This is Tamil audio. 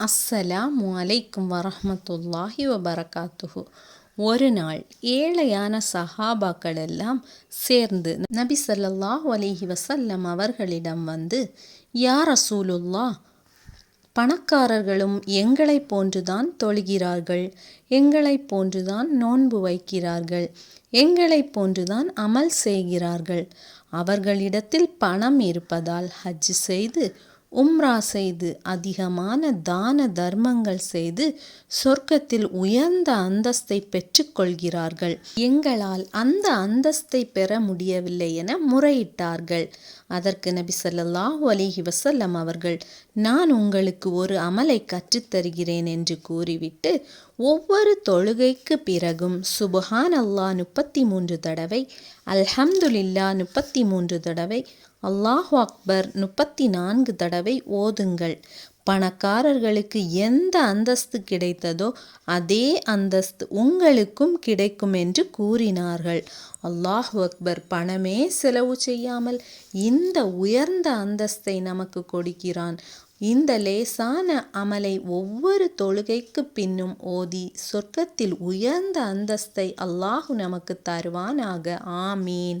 அஸ்ஸலாமு அலைக்கும் வரமத்துல்லாஹி வபரகாத்துஹு ஒரு நாள் ஏழையான சஹாபாக்கள் எல்லாம் சேர்ந்து நபி சல்லாஹ் அலிஹி வசல்லம் அவர்களிடம் வந்து யார் அசூலுல்லா பணக்காரர்களும் எங்களைப் போன்றுதான் தொழுகிறார்கள் எங்களைப் போன்றுதான் நோன்பு வைக்கிறார்கள் எங்களைப் போன்றுதான் அமல் செய்கிறார்கள். அவர்களிடத்தில் பணம் இருப்பதால் ஹஜ் செய்து உம்ரா செய்து அதிகமான தான தர்மங்கள் செய்து சொர்க்கத்தில் உயர்ந்த அந்தஸ்தை பெற்றுக்கொள்கிறார்கள். எங்களால் அந்த அந்தஸ்தை பெற முடியவில்லை என முறையிட்டார்கள். அதற்கு நபி ஸல்லல்லாஹு அலிஹி வசல்லம் அவர்கள் நான் உங்களுக்கு ஒரு அமலை கற்றுத்தருகிறேன் என்று கூறிவிட்டு ஒவ்வொரு தொழுகைக்கு பிறகும் சுபஹான் அல்லாஹ் முப்பத்தி மூன்று தடவை அல்ஹம்துலில்லா முப்பத்தி மூன்று தடவை அல்லாஹ் அக்பர் முப்பத்தி நான்கு தடவை ஓதுங்கள். பணக்காரர்களுக்கு எந்த அந்தஸ்து கிடைத்ததோ அதே அந்தஸ்து உங்களுக்கும் கிடைக்கும் என்று கூறினார்கள். அல்லாஹ் அக்பர் பணமே செலவு செய்யாமல் இந்த உயர்ந்த அந்தஸ்தை நமக்கு கொடுக்கிறான். இந்த லேசான அமலை ஒவ்வொரு தொழுகைக்கு பின்னும் ஓதி சொர்க்கத்தில் உயர்ந்த அந்தஸ்தை அல்லாஹு நமக்கு தருவானாக. ஆமீன்.